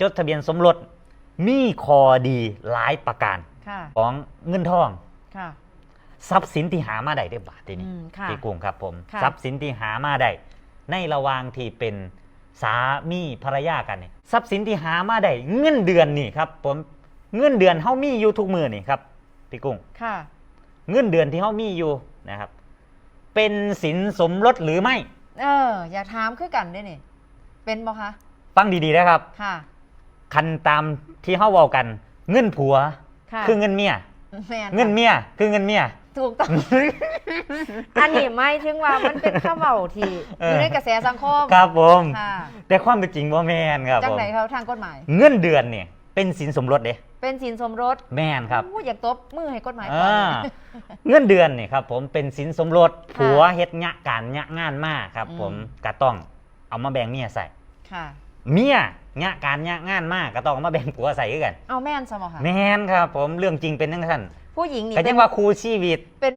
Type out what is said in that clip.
จดทะเบียนสมรสมีคอดีหลายประการค่ะของเงินทองค่ะ ทรัพย์สินที่หามาได้ได้อบาททีนี้อืมค่ะ พี่กุ้งครับผม ค่ะ ทรัพย์สินที่หามาได้ในระหว่างที่เป็นสามีภรรยากันนี่ทรัพย์สินที่หามาได้เงินเดือนนี่ครับผมเงินเดือนเฮามีอยู่ทุกมือนี่ครับพี่กุ้ง ค่ะ เงินเดือนที่เฮามีอยู่นะครับ เป็นสินสมรสหรือไม่ เออ อยากถามคือกันได้นี่ เป็นบ่คะ ฟังดีๆนะครับ ค่ะ คันตามที่เฮาเว้ากัน เงินผัว ค่ะคือเงินเมีย แม่นเงินเมีย คือเงินเมีย ถูกต้อง อันนี้ไม่ถึงว่ามันเป็นข้าวเบาที่เอออ อยู่ในกระแสสังคมครับผม ค่ะแต่ความเป็นจริงว่าแม่นครับจังผมไหนเขาทางกฎหมาย เงินเดือนเนี่ยเป็นสินสมรสเด้เป็นสินสมรสแม่นครับ อู้อยากตบมือให้กฎหมายอ่ก่อนาเงินเดือนนี่ครับผมเป็นสินสมรสค่ะผัวเฮ็ดงะการงะงานมากครับอืมผมก็ต้องเอามาแบ่งเมียใส่ค่ะ เมียงะการงะงานมากก็ต้องเอามาแบ่งผัวใส่คือกันเอาแม่นสมอค่ะ แม่นครับ ผมเรื่องจริงเป็นทั้งท่านผู้หญิงนี่ก็เป็ยันงว่าครูชีวิต เป็น